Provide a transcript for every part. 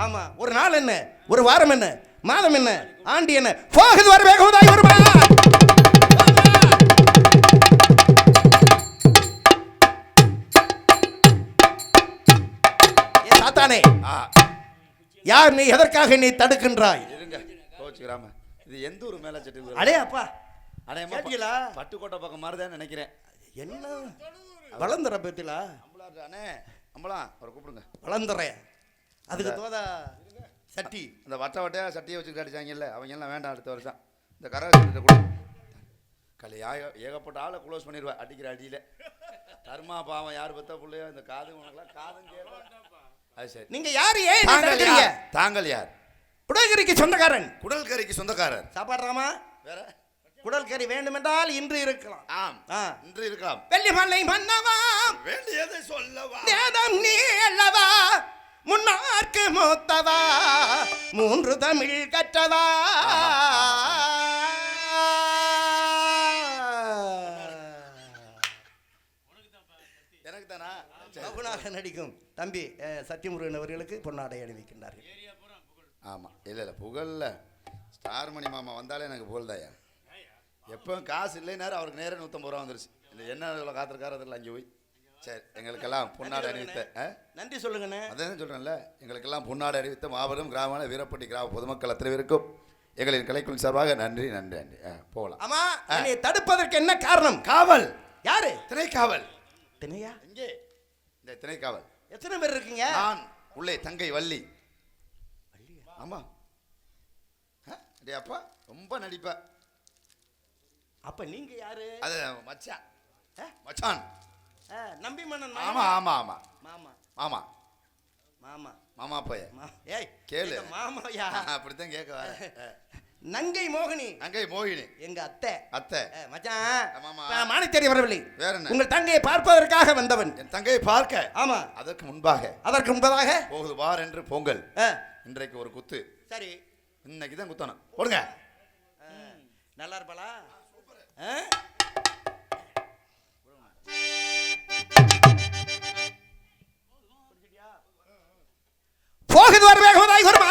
ஆமா ஒரு நாள் என்ன? ஒரு வாரம் என்ன? மாதம் என்ன? ஆண்டு என்ன? போகுது வர வேகவதாய் வருமா ஏ சாத்தானே ஆ. யார் நீ எதற்காக நீ தடுக்கின்றாய்? கோச்சுக்கிறாம இது எந்த ஊர்? மேல சட்டி அடே அப்பா. அடையமா கேட்டீங்களா? பட்டுக்கோட்டை பக்கம் மாதிரி தான் நினைக்கிறேன். என்ன? வளர்ந்துற பத்திலா? அம்பலாட்டு அண்ணே அம்பலாம் அவரை கூப்பிடுங்க. வளர்ந்துற அதுக்கு தோதா சட்டி. அந்த வட்ட வட்டையா சட்டியை வச்சுக்கிட்டு அடிச்சாங்கல்ல அவங்க எல்லாம் வேண்டாம் அடுத்த வருஷம். இந்த கரகத்தை கொடு. கலை ஏக- ஏகப்பட்ட ஆளை க்ளோஸ் பண்ணிடுவா அடிக்கிற அடியில. தர்மா பாவம் யார் பெத்த பிள்ளையோ இந்த காது உனக்குலாம் காதும் அது சரி. நீங்க யாரு? ஏன் தாங்கள் யார்? தாங்கள் யார்? குடகிரிக்கு சொந்தக்காரன். குடல் கறிக்கு சொந்தக்காரர் சாப்பாடுறாமா வேற? குடல் கறி வேண்டுமென்றால் இன்று இருக்கலாம். ஆம். ஆ. இன்று இருக்கலாம். வெள்ளிமலை மன்னவா? வேண்டியதை சொல்லவா? வேதம் நீ அல்லவா? முன்னார்க்கு மூத்தவா மூன்று தமிழ் கற்றவா. எனக்கு தானா மகுனாக நடிக்கும் தம்பி சத்தியமுருகன் அவர்களுக்கு பொன்னாடை அணிவிக்கின்றார்கள். ஆமாம் இல்லை இல்லை புகழில். ஸ்டார் மணி மாமா வந்தாலே எனக்கு புகழ்தாயா எப்போ காசு இல்லைனாரு அவருக்கு நேரம் நூற்றம்பது ரூபா வந்துருச்சு. இந்த என்ன காத்திருக்காரு அதில் அங்கே போய். சரி எங்களுக்கெல்லாம் பொன்னாடை அணிவித்த ஆ? நன்றி சொல்லுங்கண்ணே. அதான் சொல்கிறேன்ல எங்களுக்கெல்லாம் பொன்னாடை அறிவித்த மாபெரும் கிராமமான வீரப்பட்டி கிராம பொதுமக்கள் அத்தனை பேருக்கும் எங்களின் கலைக்குழு சார்பாக நன்றி நன்றி நன்றி. போகலாம். ஆமா என்னை தடுப்பதற்கு என்ன காரணம்? காவல். யாரு? திணைக்காவல். தினையா எங்கே? இந்த திணைக்காவல். எத்தனை பேர் இருக்கீங்க? நான் உள்ளே தங்கை வள்ளி. ஆமாம் டே அப்பா ரொம்ப நடிப்பா. அப்ப நீங்க யாரு? அது மச்சான்? மச்சான். நம்பி மன்னன் ஆமா ஆமா ஆமா. மாமா. ஆமா மாமா. மாமா பைய ஏய் கேளு. மாமாயா? அப்படித்தான் கேட்க வர. நங்கை மோகினி. அங்கே மோகினி. எங்க அத்தை. அத்தை. மச்சான். ஆமாமா. நான் மானித்தேடி வரவில்லை. வேற என்ன? உங்கள் தங்கையை பார்ப்பதற்காக வந்தவன். என் தங்கையை பார்க்க. ஆமா. அதற்கு முன்பாக. அதற்கு முன்பதாக? போகுது வார் என்று பொங்கல் இன்றைக்கு ஒரு குத்து. சரி. இன்னைக்கு தான் குத்தணும். போடுங்க. நல்லா இருப்பாளா? ஆ? போகுது வர வேகவதாய் வருமா,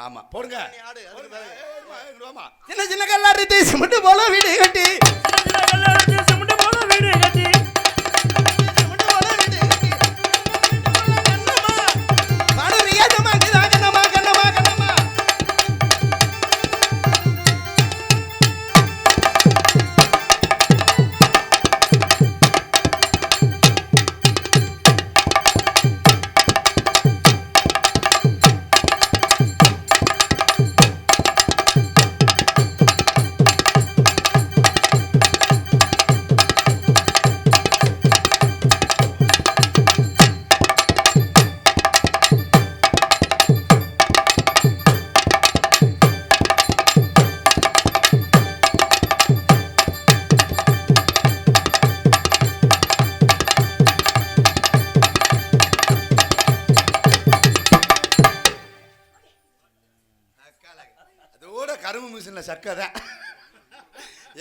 ஆமா போடுங்க. சின்ன சின்ன கல்லாரி தேசி மட்டும் போல வீடு கட்டி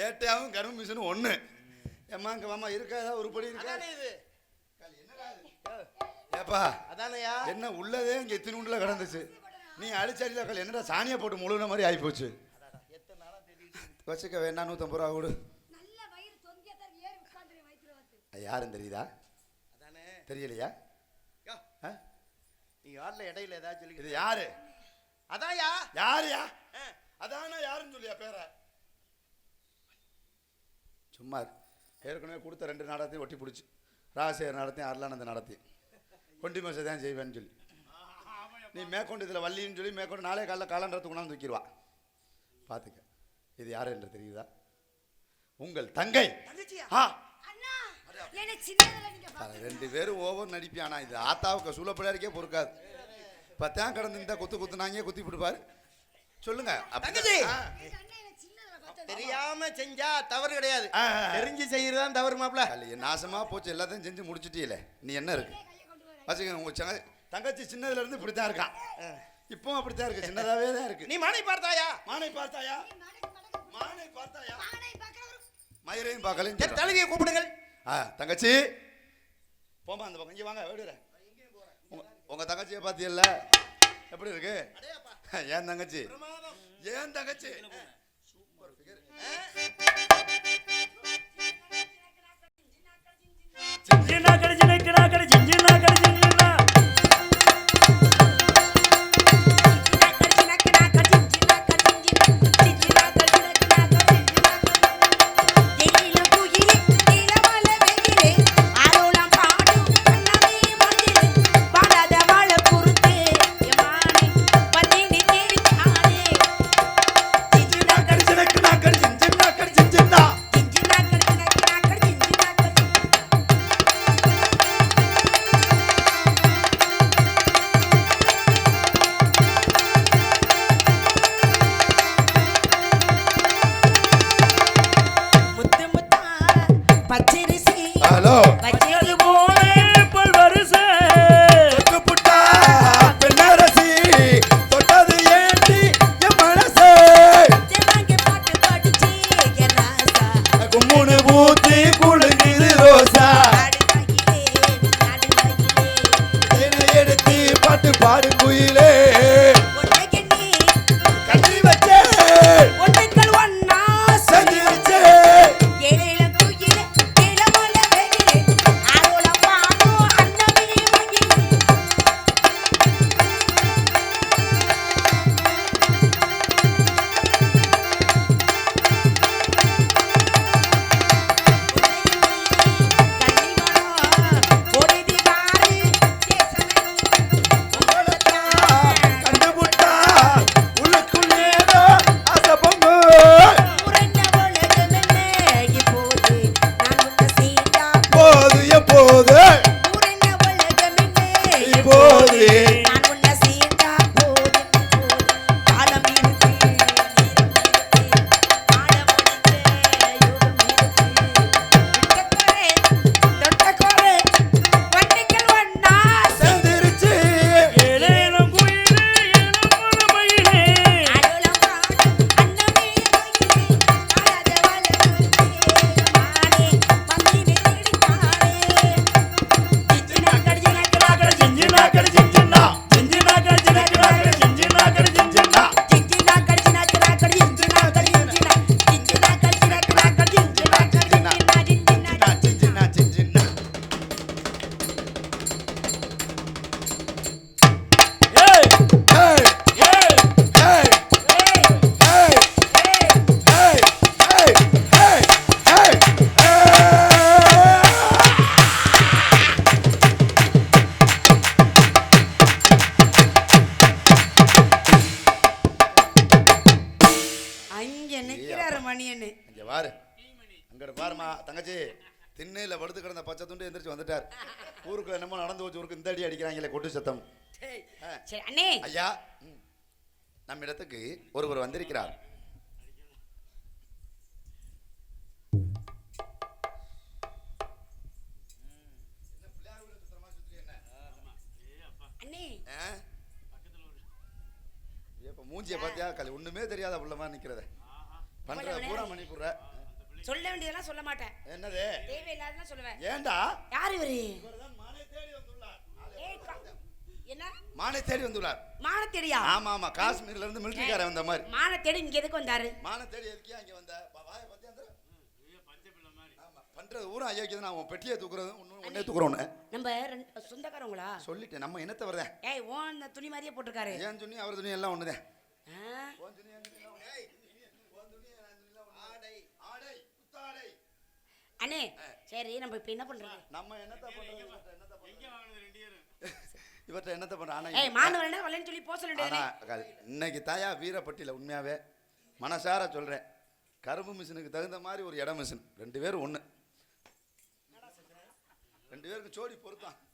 ஏட்டையாவும் கரும்பு மிஷினும் ஒன்று ஏம்மா இங்கே மாமா இருக்காதா உருப்படி இருக்கா? இது? ஏப்பா அதானயா? என்ன உள்ளதே இங்கே இத்தினுண்டில் கிடந்துச்சு. நீ அடிச்சடியில் கல் என்னடா சாணியை போட்டு முழுகின மாதிரி ஆகிப்போச்சு வச்சுக்க வேணா நூற்றம்பது ரூபா கொடு. யாருன்னு தெரியுதா? அதானே? தெரியலையா? நீ யார்ல இடையில ஏதாவது இது சொல்லி யாரு? அதான்யா? யாருயா? அதானா யாருன்னு சொல்லியா பேர? சும்மா. ஏற்கனவே கொடுத்த ரெண்டு நாடகத்தையும் ஒட்டி பிடிச்சி. ராசேர் நடத்தையும் அருளானந்த நடத்தி கொண்டி மசை தான் செய்வேன்னு சொல்லி. நீ மேற்கொண்டு இதில் வள்ளின்னு சொல்லி மேற்கொண்டு நாளே காலைல காலன்றதுக்கு கொண்டாந்து தூக்கிடுவா. பார்த்துக்க இது யாரு என்று தெரியுதா? உங்கள் தங்கை. ஆ. அண்ணா என்ன சின்னதுல நீங்க அது ரெண்டு பேரும் ஓவர் நடிப்பியானா இது? ஆத்தாவுக்கு சூழப்பிள்ளையாருக்கே பொறுக்காது. இப்போ தான் கடந்து இந்த குத்து குத்துனாங்க குத்தி விட்டுப்பாரு சொல்லுங்க. அப்படி- தெரியாம செஞ்சா தவறு கிடையாது. தெரிஞ்சு செய்யறதுதான் தவறு மாப்ள அல்ல, நாசமா போச்சு. எல்லாத்தையும் செஞ்சு முடிச்சிட்டீல நீ என்ன இருக்கு? வச்சுக்க உங்க தங்கச்சி சின்னதுல இருந்து இப்படி தான் இருக்கான் இப்போ அப்படித்தான் இருக்கு. சின்னதாவே தான் இருக்கு. நீ மனை பார்த்தாயா? மானை பார்த்தாயா? மானை பார்த்தாயா? மயிரையும் பார்க்கலையும் சரி தழுவியை கூப்பிடுங்கள். ஆ தங்கச்சி. போமா அந்த பக்கம். இங்கே வாங்க வேடுற உங்க உங்க தங்கச்சியை பார்த்தியல்ல? எப்படி இருக்கு? ஏன் தங்கச்சி? ஏன் தங்கச்சி? ਜਿੰਨਾ ਕਰ ਜਿੰਨਾ ਕਰ ਜਿੰਨਾ ਕਰ ਜਿੰਨਾ partir de நிக்கிறாரு மணியன்னு. இங்க பாரு அங்கிட்ட பாருமா தங்கச்சி திண்ணையில படுத்து கிடந்த பச்சை துண்டு எந்திரிச்சு வந்துட்டார். ஊருக்கு என்னமோ நடந்து வச்சு ஊருக்கு இந்த அடி அடிக்கிறாங்களே கொட்டு சத்தம். அண்ணே. ஐயா. நம்ம இடத்துக்கு ஒருவர் வந்திருக்கிறார். மூஞ்சிய பாத்தியா? கலை ஒண்ணுமே தெரியாத புள்ளமா நிக்கிறத. பண்ற பூரா மணிப்புற சொல்ல வேண்டியதெல்லாம் சொல்ல மாட்டேன். என்னது? தேவையில்லாதெல்லாம் சொல்லுவேன். ஏன்டா? யார் இவரு? மானை தேடி வந்துள்ளார். மானத்தேடியா ஆமா ஆமா காஷ்மீர்ல இருந்து மிலிட்டரிக்காரன் வந்த மாதிரி. மானத்தேடி இங்க எதுக்கு வந்தாரு? மானை தேடி எதுக்கே அங்க வந்த? வாயை பாத்தியா அந்த? ஆமா பண்றது ஊரா ஐயோக்கியது நான் உன் பெட்டியை தூக்குறது ஒன்னே தூக்குறோன்னு நம்ம சொந்தக்காரங்களா சொல்லிட்டேன் நம்ம என்னத்த வரதேன் ஏய் ஓன் துணி மாதிரியே போட்டிருக்காரு. ஏன் துணி அவர் துணி எல்லாம் ஒண்ணுதான். துணி, என் துணி எல்லாம் ஒண்ணு. ஏய், உன் துணி, என் துணி எல்லாம் ஒண்ணு. ஆடை, ஆடை, புத்தாடை. அண்ணே சரி நம்ம இப்ப என்ன பண்றது? நம்ம என்னத்த பண்றது? இவர்ட்ட என்னத்த பண்றது? இவர்ட்ட என்னத்த பண்ற? ஆனா ஏய் வரணும் வரலன்னு சொல்லி போக சொல்ல ஆனா வேண்டியதுதானே? அக்கா, இன்னைக்கு தாயா வீரப்பட்டியில உண்மையாவே மனசார சொல்றேன். கரும்பு மிஷினுக்கு தகுந்த மாதிரி ஒரு இடம் மிஷின். ரெண்டு பேரும் ஒண்ணு. ரெண்டு பேருக்கு ஜோடி பொருத்தான் லோரலண்டியா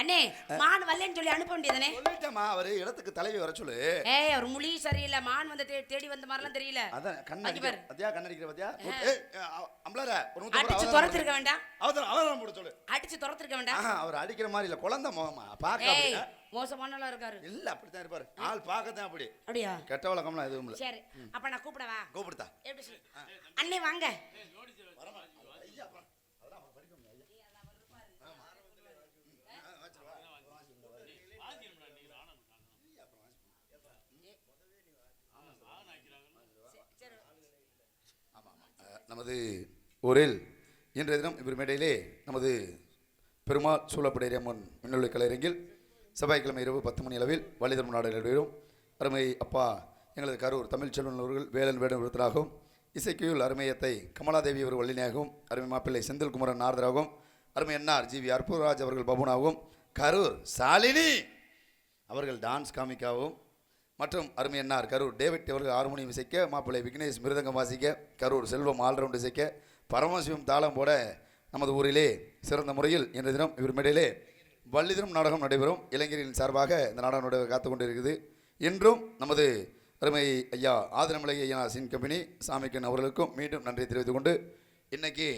அண்ணே மான் வரலன்னு சொல்லி அனுப்ப வேண்டியதானே. அவரு இடத்துக்கு தலைவி வர சொல்லு. ஏய் அவர் மொழி சரியில்லை. மான் வந்து தேடி வந்த மாதிரிலாம் தெரியல. அதான் அங்க கண்ணடிக்கிற பாரு. பத்தியா கண்ணடிக்கிற பத்தியா? ஏய் அம்பளார ஒரு நூத்தி அடிச்சு ஐம்பது துரத்திருக்க வேண்டாம். அவதாரம் அவதாரம் போட சொல்லு. அடிச்சு துரத்திருக்க வேண்டாம். அவர் அடிக்கிற மாதிரி இல்ல. குழந்தை முகமா? பார்க்க மோசமானலாம் இருக்காரு. இல்ல அப்படித்தான் இருப்பாரு. ஆள் பார்க்கத்தான் அப்படி. அப்படியா? கெட்ட வழக்கம்லாம் எதுவும் இல்ல. சரி. அப்ப நான் கூப்பிடவா அண்ணே வாங்க. நமது ஊரில் இன்றைய தினம் இவர் மேடையிலே நமது பெருமாள் சூழப்படையம்மன் மின்னொலி கலையரங்கில் செவ்வாய்க்கிழமை இரவு பத்து மணி அளவில் வலிதர் நாடு நடைபெறும் அருமை அப்பா எங்களது கரூர் தமிழ் செல்வன் அவர்கள் வேலன் வேடன் விருத்தராகவும் இசைக்குயில் அருமையத்தை கமலாதேவி அவர் வள்ளினியாகவும் அருமை மாப்பிள்ளை செந்தில்குமரன் நாரதராகவும் அருமை என்ஆர் ஜி வி அற்புதராஜ் அவர்கள் பபுனாகவும் கரூர் சாலினி அவர்கள் டான்ஸ் காமிக்காவும் மற்றும் அருமையன்னார் கரூர். டேவிட் அவர்கள் ஹார்மோனியம் இசைக்க மாப்பிள்ளை விக்னேஷ் மிருதங்கம் வாசிக்க கரூர் செல்வம் ஆல்ரவுண்ட் இசைக்க பரமசிவம் தாளம் போட நமது ஊரிலே சிறந்த முறையில் இன்றைய தினம் இவர் மேடையிலே வள்ளிதினம் நாடகம் நடைபெறும். இளைஞரின் சார்பாக இந்த நாடகம் நடைபெற காத்து கொண்டிருக்குது இன்றும் நமது அருமை ஐயா ஆதிரமலை ஐயா சின் கம்பெனி சாமிக்கன் அவர்களுக்கும் மீண்டும் நன்றி தெரிவித்துக் கொண்டு இன்னைக்கு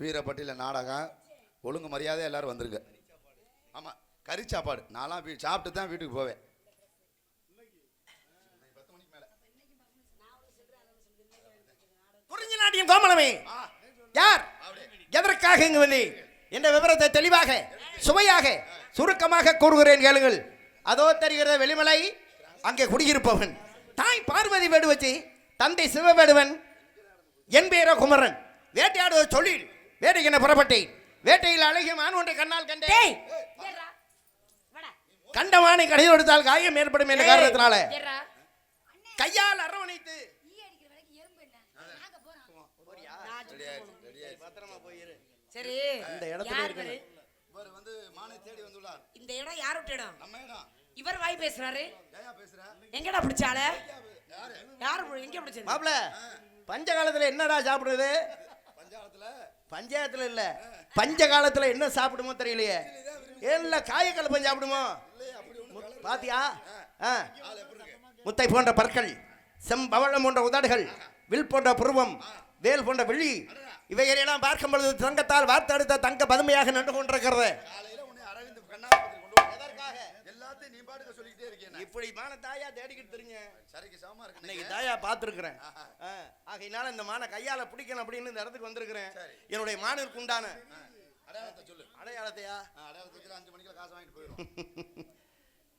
வீரப்பட்டியில் நாடகம் ஒழுங்கு மரியாதை எல்லாரும் வந்துருங்க. ஆமாம் கறி சாப்பாடு. நான்லாம் வீ சாப்பிட்டு தான் வீட்டுக்கு போவேன். குறிஞ்சி நாட்டியம் கோமலமே யார்? எதற்காக இங்கு வந்து என்ற விவரத்தை தெளிவாக சுவையாக சுருக்கமாக கூறுகிறேன் கேளுங்கள். அதோ தெரிகிற வெளிமலை அங்கே குடியிருப்பவன். தாய் பார்வதி வேடுவச்சி தந்தை சிவவேடுவன் என் பேர குமரன். வேட்டையாடுவது தொழில் வேட்டைக்கென புறப்பட்டேன். வேட்டையில் அழகிய மான் ஒன்றை கண்ணால் கண்டேன். டேய்! ஏறா வாடா கண்ட மானை கடையில் கொடுத்தால் காயம் ஏற்படும் என்ற காரணத்தினால. கையால் அரவணைத்து பத்திரமா போயிரு சரி இந்த இடத்துல யார் இருக்கணும். இவரு? இவர் வந்து மானை தேடி வந்துள்ளார். இந்த இடம் யார் விட்ட இடம் நம்ம இடம். இவர் வாய் பேசுறாரு. ஏயா பேசுற. எங்கடா பிடிச்சால யாரு? எங்க பிடிச்சது? மாப்பிள பஞ்ச காலத்துல என்னடா சாப்பிடுறது? பஞ்சாலத்துல பஞ்சாயத்துல இல்ல. பஞ்ச காலத்துல என்ன சாப்பிடுமோ தெரியலையே. ஏன்ல காயக்கலப்பம் சாப்பிடுமோ? பாத்தியா. முத்தை போன்ற பற்கள் செம்பவளம் போன்ற உதடுகள் வில் போன்ற புருவம் வேல் போன்ற விழி. இவைகளெல்லாம் பார்க்கும் பொழுது தங்கத்தால் வார்த்தெடுத்த தங்க பதுமையாக நின்று கொண்டிருக்கிறது. இப்படி மான தாயா தேடிக்கிட்டு தெரிஞ்ச சரிக்கு சமமா இருக்கு இன்னைக்கு. தாயா பார்த்துருக்குறேன். ஆகையினால இந்த மானை கையால பிடிக்கணும் அப்படின்னு இந்த இடத்துக்கு வந்திருக்கிறேன். என்னுடைய மானிற்கு உண்டான அடையாளத்தை சொல்லு. அடையாளத்தையா? ஆ, அடையாளத்தை வச்சுட்டு அஞ்சு மணிக்கு காசு வாங்கிட்டு போயிடும்